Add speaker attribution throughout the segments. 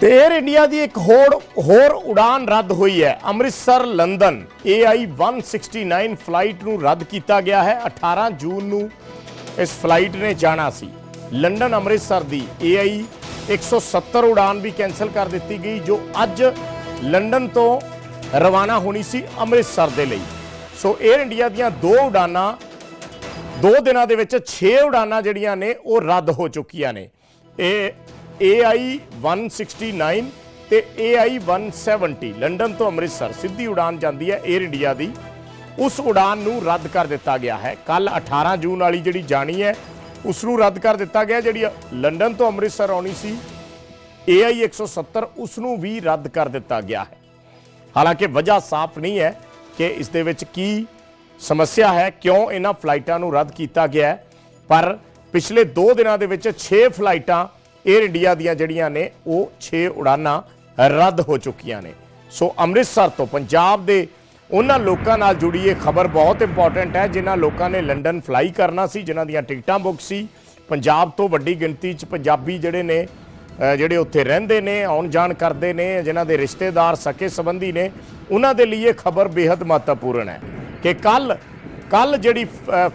Speaker 1: ਤੇ air India ਦੀ ਇੱਕ ਹੋਰ ਹੋਰ ਉਡਾਨ ਰੱਦ ਹੋਈ ਹੈ। ਅੰਮ੍ਰਿਤਸਰ ਲੰਡਨ AI 169 ਫਲਾਈਟ ਨੂੰ ਰੱਦ ਕੀਤਾ ਗਿਆ ਹੈ। 18 ਜੂਨ ਨੂੰ ਇਸ ਫਲਾਈਟ ਨੇ ਜਾਣਾ ਸੀ। ਲੰਡਨ, ਅੰਮ੍ਰਿਤਸਰ ਦੀ AI 170 ਉਡਾਨ ਵੀ ਕੈਨਸਲ ਕਰ ਦਿੱਤੀ ਗਈ, ਜੋ ਅੱਜ ਲੰਡਨ ਤੋਂ ਰਵਾਨਾ ਹੋਣੀ ਸੀ ਅੰਮ੍ਰਿਤਸਰ ਦੇ ਲਈ। ਸੋ 에ਅਰ ਇੰਡੀਆ ਦੀਆਂ ਦੋ ਉਡਾਨਾਂ, ਦੋ ਦਿਨਾਂ ਦੇ ਵਿੱਚ 6 ਉਡਾਨਾਂ ਜਿਹੜੀਆਂ ਨੇ, ਉਹ ਰੱਦ ਹੋ ਚੁੱਕੀਆਂ ਨੇ। ਇਹ AI 169 ਤੇ AI 170 ਲੰਡਨ ਤੋਂ ਅੰਮ੍ਰਿਤਸਰ ਸਿੱਧੀ ਉਡਾਨ ਜਾਂਦੀ ਹੈ 에ਅਰ ਇੰਡੀਆ ਦੀ। ਉਸ ਉਡਾਨ ਨੂੰ ਰੱਦ ਕਰ ਦਿੱਤਾ ਗਿਆ ਹੈ। ਕੱਲ 18 ਜੂਨ ਵਾਲੀ ਜਿਹੜੀ ਜਾਣੀ ਹੈ ਉਸ ਨੂੰ ਰੱਦ ਕਰ ਦਿੱਤਾ ਗਿਆ। ਜਿਹੜੀ ਲੰਡਨ ਤੋਂ ਅੰਮ੍ਰਿਤਸਰ ਆਉਣੀ ਸੀ AI 170 ਉਸ ਨੂੰ ਵੀ ਰੱਦ ਕਰ ਦਿੱਤਾ ਗਿਆ ਹੈ। ਹਾਲਾਂਕਿ ਵਜ੍ਹਾ ਸਾਫ਼ ਨਹੀਂ ਹੈ ਕਿ ਇਸ ਦੇ ਵਿੱਚ ਕੀ ਸਮੱਸਿਆ ਹੈ, ਕਿਉਂ ਇਹਨਾਂ ਫਲਾਈਟਾਂ ਨੂੰ ਰੱਦ ਕੀਤਾ ਗਿਆ ਪਰ ਪਿਛਲੇ 2 ਦਿਨਾਂ ਦੇ ਵਿੱਚ 6 ਫਲਾਈਟਾਂ ਏਅਰ ਇੰਡੀਆ ਦੀਆਂ ਜਿਹੜੀਆਂ ਨੇ, ਉਹ 6 ਉਡਾਨਾਂ ਰੱਦ ਹੋ ਚੁੱਕੀਆਂ ਨੇ। ਸੋ ਅੰਮ੍ਰਿਤਸਰ ਤੋਂ ਪੰਜਾਬ ਦੇ ਉਹਨਾਂ ਲੋਕਾਂ ਨਾਲ ਜੁੜੀ ਇਹ ਖਬਰ ਬਹੁਤ ਇੰਪੋਰਟੈਂਟ ਹੈ, ਜਿਨ੍ਹਾਂ ਲੋਕਾਂ ਨੇ ਲੰਡਨ ਫਲਾਈ ਕਰਨਾ ਸੀ, ਜਿਨ੍ਹਾਂ ਦੀਆਂ ਟਿਕਟਾਂ ਬੁੱਕ ਸੀ। ਪੰਜਾਬ ਤੋਂ ਵੱਡੀ ਗਿਣਤੀ 'ਚ ਪੰਜਾਬੀ ਜਿਹੜੇ ਨੇ ਜਿਹੜੇ ਉੱਥੇ ਰਹਿੰਦੇ ਨੇ, ਆਉਣ ਜਾਣ ਕਰਦੇ ਨੇ, ਜਿਨ੍ਹਾਂ ਦੇ ਰਿਸ਼ਤੇਦਾਰ ਸਕੇ ਸੰਬੰਧੀ ਨੇ, ਉਹਨਾਂ ਦੇ ਲਈ ਇਹ ਖਬਰ ਬੇਹੱਦ ਮਹੱਤਵਪੂਰਨ ਹੈ ਕਿ ਕੱਲ ਕੱਲ ਜਿਹੜੀ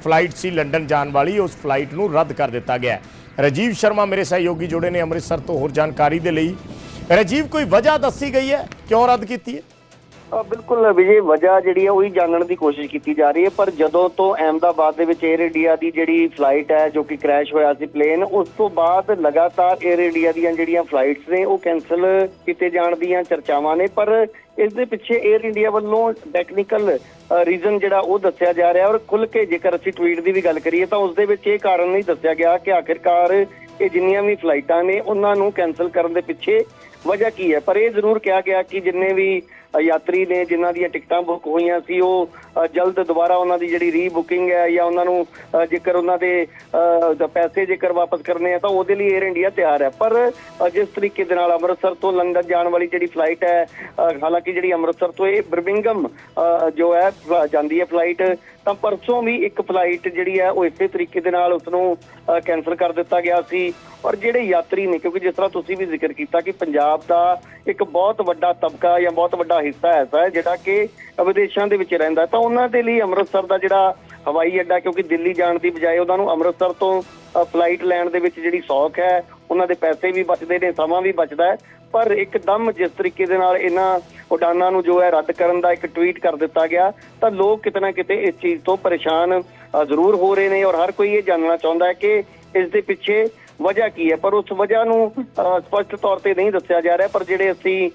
Speaker 1: ਫਲਾਈਟ ਸੀ ਲੰਡਨ ਜਾਣ ਵਾਲੀ, ਉਸ ਫਲਾਈਟ ਨੂੰ ਰੱਦ ਕਰ ਦਿੱਤਾ ਗਿਆ ਰਾਜੀਵ ਸ਼ਰਮਾ ਮੇਰੇ ਸਹਿਯੋਗੀ ਜੁੜੇ ਨੇ ਅੰਮ੍ਰਿਤਸਰ ਤੋਂ ਹੋਰ ਜਾਣਕਾਰੀ ਦੇ ਲਈ। ਰਾਜੀਵ, ਕੋਈ ਵਜ੍ਹਾ ਦੱਸੀ ਗਈ ਹੈ? ਕਿਉਂ ਰੱਦ ਕੀਤੀ ਹੈ?
Speaker 2: ਬਿਲਕੁਲ ਵਿਜੇ, ਵਜ੍ਹਾ ਜਿਹੜੀ ਆ, ਉਹੀ ਜਾਣਨ ਦੀ ਕੋਸ਼ਿਸ਼ ਕੀਤੀ ਜਾ ਰਹੀ ਹੈ। ਪਰ ਜਦੋਂ ਤੋਂ ਅਹਿਮਦਾਬਾਦ ਦੇ ਵਿੱਚ 에ਅਰ ਇੰਡੀਆ ਦੀ ਜਿਹੜੀ ਫਲਾਈਟ ਹੈ, ਜੋ ਕਿ ਕ੍ਰੈਸ਼ ਹੋਇਆ ਸੀ ਪਲੇਨ ਉਸ ਤੋਂ ਬਾਅਦ ਲਗਾਤਾਰ 에ਅਰ ਇੰਡੀਆ ਦੀਆਂ ਜਿਹੜੀਆਂ ਫਲਾਈਟਸ ਨੇ, ਉਹ ਕੈਨਸਲ ਕੀਤੇ ਜਾਣ ਦੀਆਂ ਚਰਚਾਵਾਂ ਨੇ। ਪਰ ਇਸ ਦੇ ਪਿੱਛੇ 에ਅਰ ਇੰਡੀਆ ਵੱਲੋਂ ਟੈਕਨੀਕਲ ਰੀਜ਼ਨ ਜਿਹੜਾ, ਉਹ ਦੱਸਿਆ ਜਾ ਰਿਹਾ ਔਰ ਖੁੱਲ ਕੇ ਜੇਕਰ ਅਸੀਂ ਟਵੀਟ ਦੀ ਵੀ ਗੱਲ ਕਰੀਏ, ਤਾਂ ਉਸ ਦੇ ਵਿੱਚ ਇਹ ਕਾਰਨ ਨਹੀਂ ਦੱਸਿਆ ਗਿਆ ਕਿ ਆਖਿਰਕਾਰ ਇਹ ਜਿੰਨੀਆਂ ਵੀ ਫਲਾਈਟਾਂ ਨੇ, ਉਹਨਾਂ ਨੂੰ ਕੈਨਸਲ ਕਰਨ ਦੇ ਪਿੱਛੇ ਵਜ੍ਹਾ ਕੀ ਹੈ। ਪਰ ਇਹ ਜ਼ਰੂਰ ਕਿਹਾ ਗਿਆ ਕਿ ਜਿੰਨੇ ਵੀ ਯਾਤਰੀ ਨੇ ਜਿਨ੍ਹਾਂ ਦੀਆਂ ਟਿਕਟਾਂ ਬੁੱਕ ਹੋਈਆਂ ਸੀ ਉਹ ਜਲਦ ਦੁਬਾਰਾ ਉਹਨਾਂ ਦੀ ਜਿਹੜੀ ਰੀਬੁਕਿੰਗ ਹੈ ਜਾਂ ਉਹਨਾਂ ਨੂੰ ਜੇਕਰ ਉਹਨਾਂ ਦੇ ਅ, ਪੈਸੇ ਜੇਕਰ ਵਾਪਸ ਕਰਨੇ ਆ ਤਾਂ ਉਹਦੇ ਲਈ 에ਅਰ ਇੰਡੀਆ ਤਿਆਰ ਹੈ। ਪਰ ਜਿਸ ਤਰੀਕੇ ਦੇ ਨਾਲ ਅੰਮ੍ਰਿਤਸਰ ਤੋਂ ਲੰਡਨ ਜਾਣ ਵਾਲੀ ਜਿਹੜੀ ਫਲਾਈਟ ਹੈ ਹਾਲਾਂਕਿ ਜਿਹੜੀ ਅੰਮ੍ਰਿਤਸਰ ਤੋਂ ਇਹ ਬਰਮਿੰਗਮ ਅ, ਜੋ ਹੈ ਜਾਂਦੀ ਹੈ ਫਲਾਈਟ ਤਾਂ ਪਰਸੋਂ ਵੀ ਇੱਕ ਫਲਾਈਟ ਜਿਹੜੀ ਹੈ ਉਹ ਇਸੇ ਤਰੀਕੇ ਦੇ ਨਾਲ ਉਸ ਨੂੰ ਕੈਨਸਲ ਕਰ ਦਿੱਤਾ ਗਿਆ ਸੀ। ਔਰ ਜਿਹੜੇ ਯਾਤਰੀ ਨੇ ਕਿਉਂਕਿ ਜਿਸ ਤਰ੍ਹਾਂ ਤੁਸੀਂ ਵੀ ਜ਼ਿਕਰ ਕੀਤਾ ਕਿ ਪੰਜਾਬ ਦਾ ਇੱਕ ਬਹੁਤ ਵੱਡਾ ਤਬਕਾ ਜਾਂ ਬਹੁਤ ਵੱਡਾ ਹਿੱਸਾ ਐਸਾ ਹੈ, ਜਿਹੜਾ ਕਿ ਵਿਦੇਸ਼ਾਂ ਦੇ ਵਿੱਚ ਰਹਿੰਦਾ ਤਾਂ ਉਹਨਾਂ ਦੇ ਲਈ ਅੰਮ੍ਰਿਤਸਰ ਦਾ ਜਿਹੜਾ ਹਵਾਈ ਅੱਡਾ, ਕਿਉਂਕਿ ਦਿੱਲੀ ਜਾਣ ਦੀ ਬਜਾਏ ਉਹਨਾਂ ਨੂੰ ਅੰਮ੍ਰਿਤਸਰ ਤੋਂ ਫਲਾਈਟ ਲੈਣ ਦੇ ਵਿੱਚ ਜਿਹੜੀ ਸੌਖ ਹੈ, ਉਹਨਾਂ ਦੇ ਪੈਸੇ ਵੀ ਬਚਦੇ ਨੇ, ਸਮਾਂ ਵੀ ਬਚਦਾ ਹੈ। ਪਰ ਇੱਕਦਮ ਜਿਸ ਤਰੀਕੇ ਦੇ ਨਾਲ ਇਹਨਾਂ ਉਡਾਨਾਂ ਨੂੰ ਜੋ ਹੈ ਰੱਦ ਕਰਨ ਦਾ ਇੱਕ ਟਵੀਟ ਕਰ ਦਿੱਤਾ ਗਿਆ, ਤਾਂ ਲੋਕ ਕਿਤੇ ਨਾ ਕਿਤੇ ਇਸ ਚੀਜ਼ ਤੋਂ ਪਰੇਸ਼ਾਨ ਜ਼ਰੂਰ ਹੋ ਰਹੇ ਨੇ। ਔਰ ਹਰ ਕੋਈ ਇਹ ਜਾਣਨਾ ਚਾਹੁੰਦਾ ਹੈ ਕਿ ਇਸ ਦੇ ਪਿੱਛੇ ਵਜ੍ਹਾ ਕੀ ਹੈ? ਪਰ ਉਸ ਵਜ੍ਹਾ ਨੂੰ ਸਪਸ਼ਟ ਤੌਰ ਤੇ ਨਹੀਂ ਦੱਸਿਆ ਜਾ ਰਿਹਾ, ਪਰ ਜਿਹੜੇ ਅਸੀਂ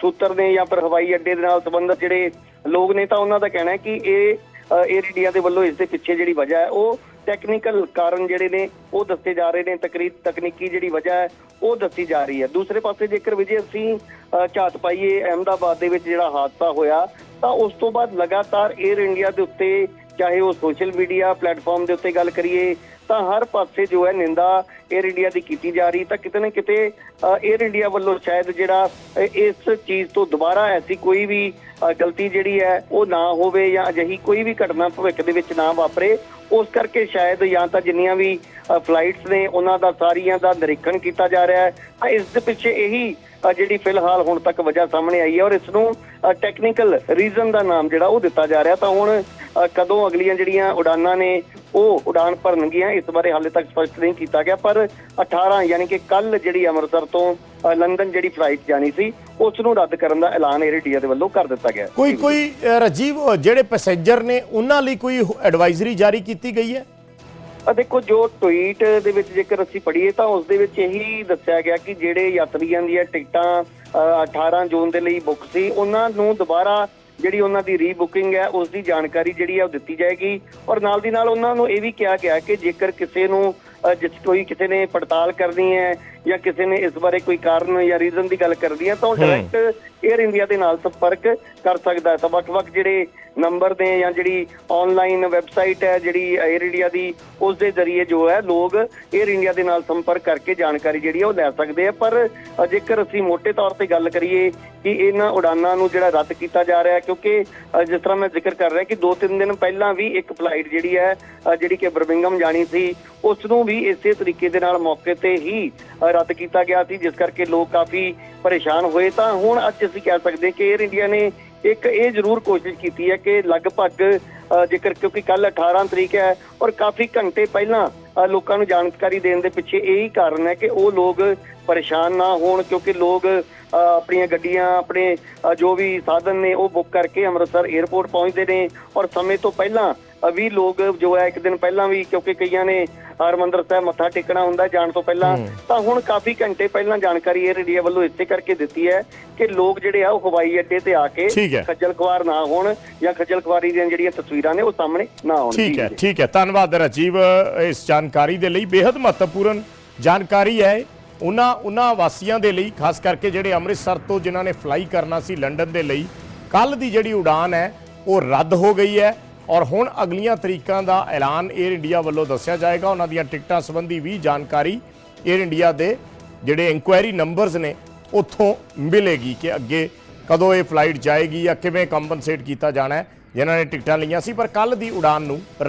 Speaker 2: ਸੂਤਰ ਨੇ ਜਾਂ ਫਿਰ ਹਵਾਈ ਅੱਡੇ ਦੇ ਨਾਲ ਸੰਬੰਧਿਤ ਜਿਹੜੇ ਲੋਕ ਨੇ ਤਾਂ ਉਹਨਾਂ ਦਾ ਕਹਿਣਾ ਹੈ ਕਿ ਇਹ 에ਅਰ ਇੰਡੀਆ ਦੇ ਵੱਲੋਂ ਇਸ ਦੇ ਪਿੱਛੇ ਜਿਹੜੀ ਵਜ੍ਹਾ ਹੈ, ਉਹ ਟੈਕਨੀਕਲ ਕਾਰਨ ਜਿਹੜੇ ਨੇ, ਉਹ ਦੱਸੇ ਜਾ ਰਹੇ ਨੇ ਤਕਰੀਬ ਤਕਨੀਕੀ ਜਿਹੜੀ ਵਜ੍ਹਾ ਹੈ, ਉਹ ਦੱਸੀ ਜਾ ਰਹੀ ਹੈ। ਦੂਸਰੇ ਪਾਸੇ ਜੇਕਰ ਵਿਜੇ ਅਸੀਂ ਝਾਤ ਪਾਈਏ, ਅਹਿਮਦਾਬਾਦ ਦੇ ਵਿੱਚ ਜਿਹੜਾ ਹਾਦਸਾ ਹੋਇਆ, ਤਾਂ ਉਸ ਤੋਂ ਬਾਅਦ ਲਗਾਤਾਰ 에ਅਰ ਇੰਡੀਆ ਦੇ ਉੱਤੇ, ਚਾਹੇ ਉਹ ਸੋਸ਼ਲ ਮੀਡੀਆ ਪਲੇਟਫਾਰਮ ਦੇ ਉੱਤੇ ਗੱਲ ਕਰੀਏ ਤਾਂ ਹਰ ਪਾਸੇ ਜੋ ਹੈ ਨਿੰਦਾ 에ਅਰ ਇੰਡੀਆ ਦੀ ਕੀਤੀ ਜਾ ਰਹੀ, ਤਾਂ ਕਿਤੇ ਨਾ ਕਿਤੇ 에ਅਰ ਇੰਡੀਆ ਵੱਲੋਂ ਸ਼ਾਇਦ ਜਿਹੜਾ ਇਸ ਚੀਜ਼ ਤੋਂ ਦੁਬਾਰਾ ਐਸੀ ਕੋਈ ਵੀ ਗਲਤੀ ਜਿਹੜੀ ਹੈ, ਉਹ ਨਾ ਹੋਵੇ ਜਾਂ ਅਜਿਹੀ ਕੋਈ ਵੀ ਘਟਨਾ ਭਵਿੱਖ ਦੇ ਵਿੱਚ ਨਾ ਵਾਪਰੇ, ਉਸ ਕਰਕੇ ਸ਼ਾਇਦ ਜਾਂ ਤਾਂ ਜਿੰਨੀਆਂ ਵੀ ਫਲਾਈਟਸ ਨੇ, ਉਹਨਾਂ ਦਾ ਸਾਰੀਆਂ ਦਾ ਨਿਰੀਖਣ ਕੀਤਾ ਜਾ ਰਿਹਾ ਹੈ। ਤਾਂ ਇਸ ਦੇ ਪਿੱਛੇ ਇਹੀ ਜਿਹੜੀ ਫਿਲਹਾਲ ਹੁਣ ਤੱਕ ਵਜ੍ਹਾ ਸਾਹਮਣੇ ਆਈ ਹੈ ਔਰ ਇਸ ਨੂੰ ਟੈਕਨੀਕਲ ਰੀਜ਼ਨ ਦਾ ਨਾਮ ਜਿਹੜਾ ਉਹ ਦਿੱਤਾ ਜਾ ਰਿਹਾ। ਤਾਂ ਹੁਣ ਕਦੋਂ ਅਗਲੀਆਂ ਜਿਹੜੀਆਂ ਉਡਾਨਾਂ ਨੇ ਉਹ ਉਡਾਨ ਭਰਨਗੀਆਂ ਇਸ ਬਾਰੇ ਹਾਲੇ ਤੱਕ ਸਪਸ਼ਟ ਨਹੀਂ ਕੀਤਾ ਗਿਆ ਪਰ 18 ਯਾਨੀ ਕਿ ਕੱਲ ਜਿਹੜੀ ਅੰਮ੍ਰਿਤਸਰ ਤੋਂ ਲੰਡਨ ਜਿਹੜੀ ਫਲਾਈਟ ਜਾਣੀ ਸੀ ਉਸ ਨੂੰ ਰੱਦ ਕਰਨ ਦਾ ਐਲਾਨ 에ਅਰ ਇੰਡੀਆ ਦੇ ਵੱਲੋਂ ਕਰ ਦਿੱਤਾ ਗਿਆ।
Speaker 1: ਕੋਈ ਕੋਈ ਰਾਜੀਵ ਜਿਹੜੇ ਪੈਸੇਂਜਰ ਨੇ ਉਹਨਾਂ ਲਈ ਕੋਈ ਐਡਵਾਈਜ਼ਰੀ ਜਾਰੀ ਕੀਤੀ ਗਈ ਹੈ?
Speaker 2: ਆ ਦੇਖੋ ਜੋ ਟਵੀਟ ਦੇ ਵਿੱਚ ਜੇਕਰ ਅਸੀਂ ਪੜ੍ਹੀਏ ਤਾਂ ਉਸ ਦੇ ਵਿੱਚ ਇਹੀ ਦੱਸਿਆ ਗਿਆ ਕਿ ਜਿਹੜੇ ਯਾਤਰੀਆਂ ਦੀਆਂ ਟਿਕਟਾਂ ਅ, 18 ਜੂਨ ਦੇ ਲਈ ਬੁੱਕ ਸੀ ਉਹਨਾਂ ਨੂੰ ਦੁਬਾਰਾ ਜਿਹੜੀ ਉਹਨਾਂ ਦੀ ਰੀਬੁਕਿੰਗ ਹੈ ਉਸ ਦੀ ਜਾਣਕਾਰੀ ਜਿਹੜੀ ਹੈ ਉਹ ਦਿੱਤੀ ਜਾਏਗੀ। ਔਰ ਨਾਲ ਦੀ ਨਾਲ ਉਹਨਾਂ ਨੂੰ ਇਹ ਵੀ ਕਿਹਾ ਗਿਆ ਕਿ ਜੇਕਰ ਕਿਸੇ ਨੂੰ ਅ, ਜਿਸ ਕੋਈ ਕਿਸੇ ਨੇ ਪੜਤਾਲ ਕਰਨੀ ਹੈ ਜਾਂ ਕਿਸੇ ਨੇ ਇਸ ਬਾਰੇ ਕੋਈ ਕਾਰਨ ਜਾਂ ਰੀਜ਼ਨ ਦੀ ਗੱਲ ਕਰਦੀ ਹੈ ਤਾਂ ਉਹ ਡਾਇਰੈਕਟ 에ਅਰ ਇੰਡੀਆ ਦੇ ਨਾਲ ਸੰਪਰਕ ਕਰ ਸਕਦਾ ਹੈ। ਤਾਂ ਵੱਖ-ਵੱਖ ਜਿਹੜੇ ਨੰਬਰ ਨੇ ਜਾਂ ਜਿਹੜੀ ਆਨਲਾਈਨ ਵੈਬਸਾਈਟ ਹੈ ਜਿਹੜੀ 에ਅਰ ਇੰਡੀਆ ਦੀ ਉਸ ਦੇ ਜ਼ਰੀਏ ਜੋ ਹੈ ਲੋਕ 에ਅਰ ਇੰਡੀਆ ਦੇ ਨਾਲ ਸੰਪਰਕ ਕਰਕੇ ਜਾਣਕਾਰੀ ਜਿਹੜੀ ਉਹ ਲੈ ਸਕਦੇ ਆ। ਪਰ ਜੇਕਰ ਅਸੀਂ ਮੋٹے ਤੌਰ ਤੇ ਗੱਲ ਕਰੀਏ ਕਿ ਇਹਨਾਂ ਉਡਾਨਾਂ ਨੂੰ ਜਿਹੜਾ ਰੱਦ ਕੀਤਾ ਜਾ ਰਿਹਾ ਕਿਉਂਕਿ ਜਿਸ ਤਰ੍ਹਾਂ ਮੈਂ ਜ਼ਿਕਰ ਕਰ ਰਿਹਾ ਕਿ 2-3 ਦਿਨ ਪਹਿਲਾਂ ਵੀ ਇੱਕ ਫਲਾਈਟ ਜਿਹੜੀ ਹੈ ਜਿਹੜੀ ਕਿ ਬਰਮਿੰਗਮ ਜਾਣੀ ਸੀ ਉਸ ਨੂੰ ਵੀ ਇਸੇ ਤਰੀਕੇ ਦੇ ਨਾਲ ਮੌਕੇ ਤੇ ਹੀ ਰੱਦ ਕੀਤਾ ਗਿਆ ਸੀ ਜਿਸ ਕਰਕੇ ਲੋਕ ਕਾਫੀ ਪਰੇਸ਼ਾਨ ਹੋਏ। ਤਾਂ ਹੁਣ ਅੱਜ ਅਸੀਂ ਕਹਿ ਸਕਦੇ ਕਿ 에ਅਰ ਇੰਡੀਆ ਨੇ ਇੱਕ ਇਹ ਜ਼ਰੂਰ ਕੋਸ਼ਿਸ਼ ਕੀਤੀ ਹੈ ਕਿ ਲਗਭਗ ਅ, ਜੇਕਰ ਕਿਉਂਕਿ ਕੱਲ 18 ਤਰੀਕ ਹੈ ਔਰ ਕਾਫੀ ਘੰਟੇ ਪਹਿਲਾਂ ਲੋਕਾਂ ਨੂੰ ਜਾਣਕਾਰੀ ਦੇਣ ਦੇ ਪਿੱਛੇ ਇਹੀ ਕਾਰਨ ਹੈ ਕਿ ਉਹ ਲੋਕ ਪਰੇਸ਼ਾਨ ਨਾ ਹੋਣ ਕਿਉਂਕਿ ਲੋਕ ਅ, ਆਪਣੀਆਂ ਗੱਡੀਆਂ ਆਪਣੇ ਜੋ ਵੀ ਸਾਧਨ ਨੇ ਉਹ ਬੁੱਕ ਕਰਕੇ ਅੰਮ੍ਰਿਤਸਰ 에ਅਰਪੋਰਟ ਪਹੁੰਚਦੇ ਨੇ ਔਰ ਸਮੇਂ ਤੋਂ ਪਹਿਲਾਂ ਵੀ ਲੋਕ ਜੋ ਹੈ ਇੱਕ ਦਿਨ ਪਹਿਲਾਂ ਵੀ ਕਿਉਂਕਿ ਕਈਆਂ ਨੇ ਹਰਮੰਦਰ ਸਾਹਿਬ ਮੱਥਾ ਟੇਕਣਾ ਹੁੰਦਾ ਜਾਣ ਤੋਂ ਪਹਿਲਾਂ ਤਾਂ ਹੁਣ ਕਾਫੀ ਘੰਟੇ ਪਹਿਲਾਂ ਜਾਣਕਾਰੀ ਇਹ ਰੇਡੀਆ ਵੱਲੋਂ ਇੱਥੇ ਕਰਕੇ ਦਿੱਤੀ ਹੈ ਕਿ ਲੋਕ ਜਿਹੜੇ ਆ ਉਹ ਹਵਾਈ ਅੱਡੇ ਤੇ ਆ ਕੇ ਖੱਜਲ ਖਵਾਰ ਨਾ ਹੋਣ ਜਾਂ ਖੱਜਲ ਖਵਾਰੀ ਦੀਆਂ ਜਿਹੜੀਆਂ ਤਸਵੀਰਾਂ ਨੇ ਉਹ ਸਾਹਮਣੇ ਨਾ ਆਉਣ।
Speaker 1: ਠੀਕ ਹੈ ਠੀਕ ਹੈ। ਧੰਨਵਾਦ ਰਾਜੀਵ ਇਸ ਜਾਣਕਾਰੀ ਦੇ ਲਈ। ਬੇਹੱਦ ਮਹੱਤਵਪੂਰਨ ਜਾਣਕਾਰੀ ਹੈ ਉਹਨਾਂ ਉਹਨਾਂ ਵਾਸੀਆਂ ਦੇ ਲਈ ਖਾਸ ਕਰਕੇ ਜਿਹੜੇ ਅੰਮ੍ਰਿਤਸਰ ਤੋਂ ਜਿਨ੍ਹਾਂ ਨੇ ਫਲਾਈ ਕਰਨਾ ਸੀ ਲੰਡਨ ਦੇ ਲਈ ਕੱਲ ਦੀ ਜਿਹੜੀ ਉਡਾਨ ਹੈ ਉਹ ਰੱਦ ਹੋ ਗਈ ਹੈ। ਔਰ ਹੁਣ ਅਗਲੀਆਂ ਤਰੀਕਾਂ ਦਾ ਐਲਾਨ 에ਅਰ ਇੰਡੀਆ ਵੱਲੋਂ ਦੱਸਿਆ ਜਾਏਗਾ। ਉਹਨਾਂ ਦੀਆਂ ਟਿਕਟਾਂ ਸੰਬੰਧੀ ਵੀ ਜਾਣਕਾਰੀ 에ਅਰ ਇੰਡੀਆ ਦੇ ਜਿਹੜੇ ਇਨਕੁਆਇਰੀ ਨੰਬਰਸ ਨੇ, ਉੱਥੋਂ ਮਿਲੇਗੀ ਕਿ ਅੱਗੇ ਕਦੋਂ ਇਹ ਫਲਾਈਟ ਜਾਏਗੀ ਜਾਂ ਕਿਵੇਂ ਕੰਪਨਸੇਟ ਕੀਤਾ ਜਾਣਾ ਹੈ। ਜਿਨ੍ਹਾਂ ਨੇ ਟਿਕਟਾਂ ਲਈਆਂ ਸੀ, ਪਰ ਕੱਲ ਦੀ ਉਡਾਨ ਨੂੰ